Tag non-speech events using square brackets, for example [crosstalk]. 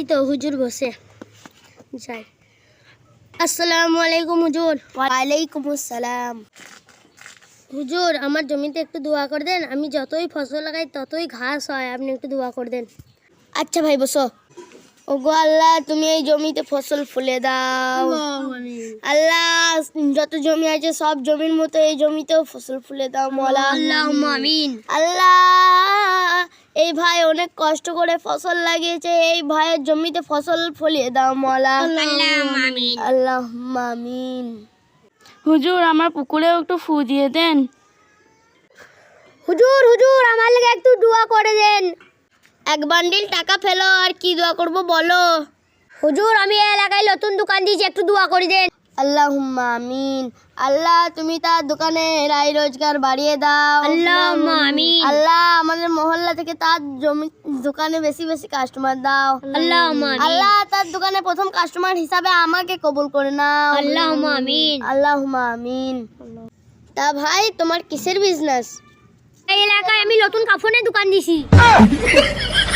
ওই তো হুজুর বসে। যাই। আসসালামু আলাইকুম হুজুর। ওয়ালাইকুম আসসালাম। হুজুর আমার জমিতে একটু দোয়া করে দেন। আমি যতই ফসল লাগাই ততই ঘাস হয়। আপনি একটু দোয়া করে দেন। আচ্ছা ভাই বসো। ওগো আল্লাহ তুমি এই জমিতে ফসল ফুলে দাও। আল্লাহ যত জমি আছে সব জমির মতো এই জমিতেও ফসল ফুলে দাও মলা। আল্লাহ আমিন। আল্লাহ এই ভাই অনেক কষ্ট করে ফসল লাগিয়েছে এই ভাইয়ের জমিতে ফসল ফলিয়ে দাও মলা। আল্লাহ আমিন। হুজুর আমার পুকুরেও একটু ফু দিয়ে দেন। হুজুর হুজুর আমার লাগে একটু দোয়া করে দেন। এক বান্ডিল টাকা ফেলো আর কি দোয়া করব বলো? হুজুর আমি এই এলাকায় নতুন দোকান দিয়েছি একটু দোয়া করে দেন। আল্লাহ আমিন। আল্লাহ তুমি তার দোকানে রায় রোজগার বাড়িয়ে দাও। আল্লাহ আমিন। আল্লাহ আমাদের মহল্লা থেকে তার জমি দোকানে বেশি বেশি কাস্টমার দাও। আল্লাহ আল্লাহ তার দোকানে প্রথম কাস্টমার হিসাবে আমাকে কবুল করে নাও। আল্লাহ আমিন। আল্লাহ আমিন। তা ভাই তোমার কিসের বিজনেস এই এলাকায় আমি নতুন কাফনের দোকান দিছি। [laughs]